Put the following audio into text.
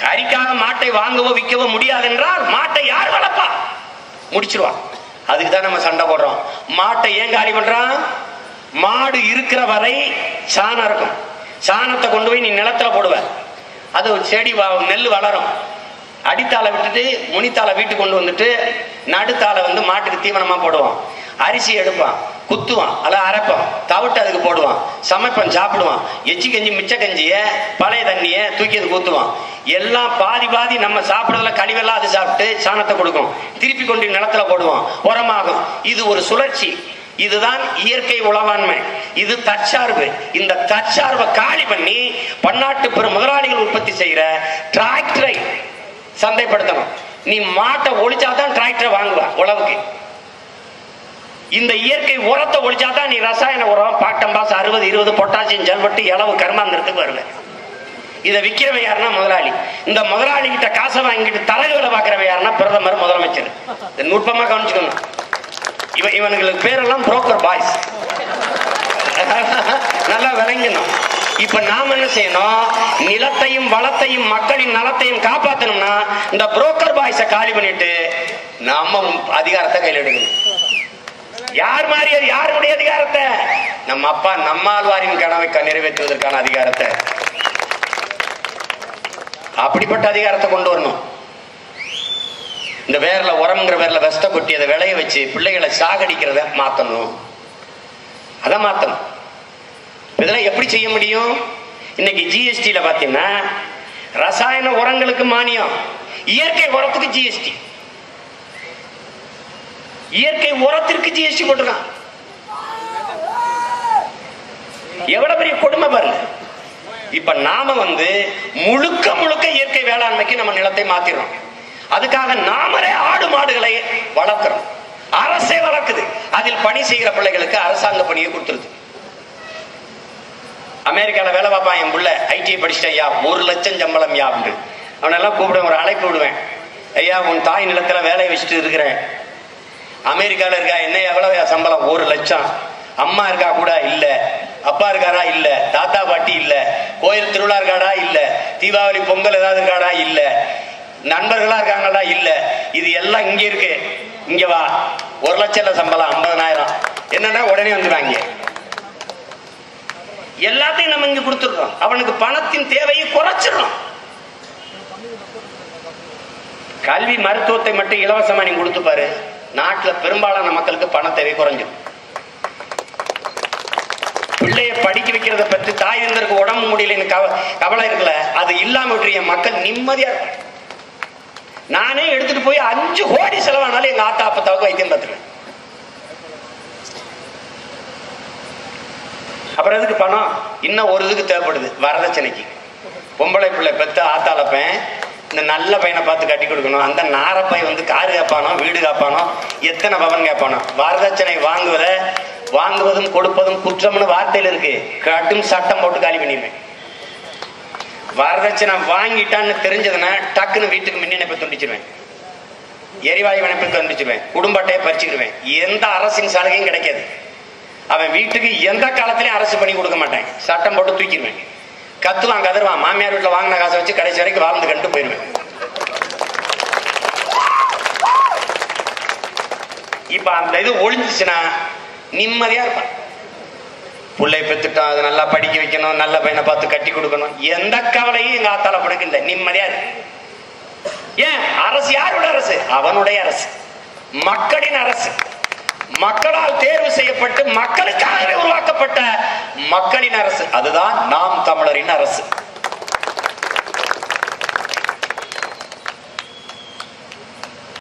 கறிக்காக மாட்டை வாங்கவோ விற்கவோ முடியாது என்றால் மாட்டை யார் வளர்ப்பா? முடிச்சிருவான் அதுக்கு தான் நம்ம சண்டை போடுறோம். மாட்டை ஏன் காலி பண்றான்? மாடு இருக்கிற வரை சாணம் இருக்கும். சாணத்தை கொண்டு போய் நீ நிலத்துல போடுவ. அது ஒரு செடி வ- நெல் வளரும். அடித்தாலை விட்டுட்டு முனித்தாலை வீட்டுக்கு கொண்டு வந்துட்டு நடுத்தாலை வந்து மாட்டுக்கு தீவனமா போடுவான். அரிசி எடுப்பான் குத்துவான் அல்ல அரைப்பான். தவிட்டு அதுக்கு போடுவான். சமைப்பான் சாப்பிடுவான். எச்சி கஞ்சி மிச்ச கஞ்சிய பழைய தண்ணிய தூக்கி அது ஊத்துவான். எல்லாம் பாதி பாதி நம்ம சாப்பிட்றதுல கழிவெல்லாம் அது சாப்பிட்டு சாணத்தை கொடுக்கும். திருப்பி கொண்டு நிலத்துல போடுவோம். உரமாகும். இது ஒரு சுழற்சி. இதுதான் இயற்கை உளவாண்மை. இது தற்சார்பு. இந்த தற்சார்பை காலி பண்ணி பன்னாட்டு பெரும் முதலாளிகள் உற்பத்தி செய்யற டிராக்டரை சந்தைப்படுத்தணும். நீ மாட்டை ஒழிச்சாதான் டிராக்டரை வாங்குவ உழவுக்கு. இந்த இயற்கை உரத்தை ஒழிச்சாதான் நீ ரசாயன உரம் பாட்டம்பாஸ் அறுபது இருபது பொட்டாசியம் ஜல்பட்டு இளவு கர்மாந்திரத்துக்கு வருவேன் இதை விற்கிறவன் யாருன்னா முதலாளி. இந்த முதலாளி கிட்ட காசை வாங்கிட்டு தரகு வேலை பார்க்கிறவன் யாருன்னா பிரதமர் முதலமைச்சர். இதை நுட்பமா கவனிச்சுக்கணும் இவன் இவனுங்களுக்கு பேரெல்லாம் புரோக்கர் பாய்ஸ் நல்லா விளங்கணும். இப்ப நாம என்ன செய்யணும்? நிலத்தையும் வளத்தையும் மக்களின் நலத்தையும் காப்பாத்தணும்னா இந்த புரோக்கர் பாய்ஸ காலி பண்ணிட்டு நம்ம அதிகாரத்தை கையில் எடுக்கணும். யார் மாதிரி அது யாருடைய அதிகாரத்தை? நம்ம அப்பா நம்மாழ்வாரின் கனவை நிறைவேற்றுவதற்கான அதிகாரத்தை. அப்படிப்பட்ட அதிகாரத்தை கொண்டு வரணும். இந்த வேர்ல உரம்ங்கிற வேர்ல வெஸ்த கொட்டி அதை விளைய வச்சு பிள்ளைகளை சாகடிக்கிறத மாத்தணும். அதை மாத்தணும். இதெல்லாம் எப்படி செய்ய முடியும்? இன்னைக்கு ஜிஎஸ்டியில பாத்தீங்கன்னா ரசாயன உரங்களுக்கு மானியம். இயற்கை உரத்துக்கு ஜிஎஸ்டி இயற்கை உரத்திற்கு ஜிஎஸ்டி போட்டிருக்கான். எவ்வளவு பெரிய கொடுமை பாருங்க. இப்ப நாம வந்து முழுக்க முழுக்க இயற்கை வேளாண்மைக்கு நம்ம நிலத்தை மாத்திரோம் அதுக்காக நாமளே ஆடு மாடுகளை வளர்க்கிறோம். அரசே வளர்க்குது. அதில் பணி செய்கிற பிள்ளைகளுக்கு அரசாங்க பணியை கொடுத்துருது. அமெரிக்கால வேலை பார்ப்பான் என் புள்ள. ஐடிஐ படிச்சிட்டேன் ஐயா. ஒரு லட்சம் சம்பளம் யா அப்படின்னு அவனெல்லாம் கூப்பிடுவேன் ஒரு அழைப்பு விடுவேன். ஐயா உன் தாய் நிலத்துல வேலையை வச்சுட்டு இருக்கிறேன். அமெரிக்கால இருக்கா என்ன எவ்வளவு சம்பளம்? ஒரு லட்சம். அம்மா இருக்கா கூட? இல்லை. அப்பா இருக்காரா? இல்ல. தாத்தா பாட்டி இல்ல. கோயில் திருவிழா இருக்காடா இல்ல. தீபாவளி பொங்கல் ஏதாவது இருக்காடா இல்ல. நண்பர்களா இருக்காங்களா? இல்ல. இது எல்லாம் இங்க இருக்கு. இங்க வா. ஒரு லட்சம் சம்பளம் ஐம்பதனாயிரம். என்னன்னா உடனே வந்துடுவாங்க எல்லாத்தையும் நம்ம இங்க கொடுத்துடுறோம். அவனுக்கு பணத்தின் தேவையை குறைச்சிடறோம். கல்வி மருத்துவத்தை மட்டும் இலவசமா நீங்க கொடுத்துப்பாரு நாட்டுல பெரும்பாலான மக்களுக்கு பண தேவை குறைஞ்சிடும். பிள்ளைய படிக்க வைக்கிறத பற்றி தாய் இருந்தருக்கு உடம்பு முடியலன்னு கவ- கவலை இருக்குல்ல? அது இல்லாம விட்டு என் மக்கள் நிம்மதியா நானே எடுத்துட்டு போய் அஞ்சு கோடி செலவானாலும் எங்க ஆத்தா அப்பத்தாவுக்கு வைத்தியம் பார்த்துருவேன். அப்புறம் எதுக்கு பணம்? இன்னும் ஒரு இதுக்கு தேவைப்படுது. வரதட்சணைக்கு. பொம்பளை பிள்ளை பெத்த ஆத்தாளப்பேன் இந்த நல்ல பையனை பார்த்து கட்டி கொடுக்கணும். அந்த நாரப்பை வந்து காரு கேட்பானோ வீடு கேட்பானோ எத்தனை பவன் கேட்பானோ வரதட்சணை வாங்குவத வாங்குவதும் கொடுப்பதும் குற்றம்னு வார்த்தையில இருக்கு. கடும் சட்டம் போட்டு காலி பண்ணிடுவேன் வரதட்சணை வாங்கிட்டான்னு தெரிஞ்சதுன்னா டக்குன்னு வீட்டுக்கு மின் இணைப்பை துண்டிச்சிருவேன். எரிவாயு இணைப்பை துண்டிச்சிருவேன். குடும்ப அட்டையை பறிச்சுக்கிடுவேன். எந்த அரசின் சலுகையும் கிடைக்காது. அவன் வீட்டுக்கு எந்த காலத்திலயும் அரசு பண்ணி கொடுக்க மாட்டேன். சட்டம் போட்டு தூக்கிடுவேன். கத்துவான் கதருவான் மாமியார் வீட்டில் வாங்கின காசை வச்சு கடைசி வரைக்கும் வாழ்ந்து கண்டு போயிடுவேன். இப்ப அந்த இது ஒழிஞ்சிச்சுன்னா நிம்மதியா இருப்பான். பிள்ளை பெத்துட்டோம் அதை நல்லா படிக்க வைக்கணும் நல்ல பையனை பார்த்து கட்டி கொடுக்கணும். எந்த கவலையும் எங்க ஆத்தால படுக்க இல்லை. நிம்மதியா இருக்கு ஏன்? அரசு யாரோட அரசு? அவனுடைய அரசு. மக்களின் அரசு. மக்களால் தேர்வு செய்யப்பட்டு மக்களுக்காகவே உருவாக்கப்பட்ட மக்களின் அரசு. அதுதான் நாம் தமிழரின் அரசு.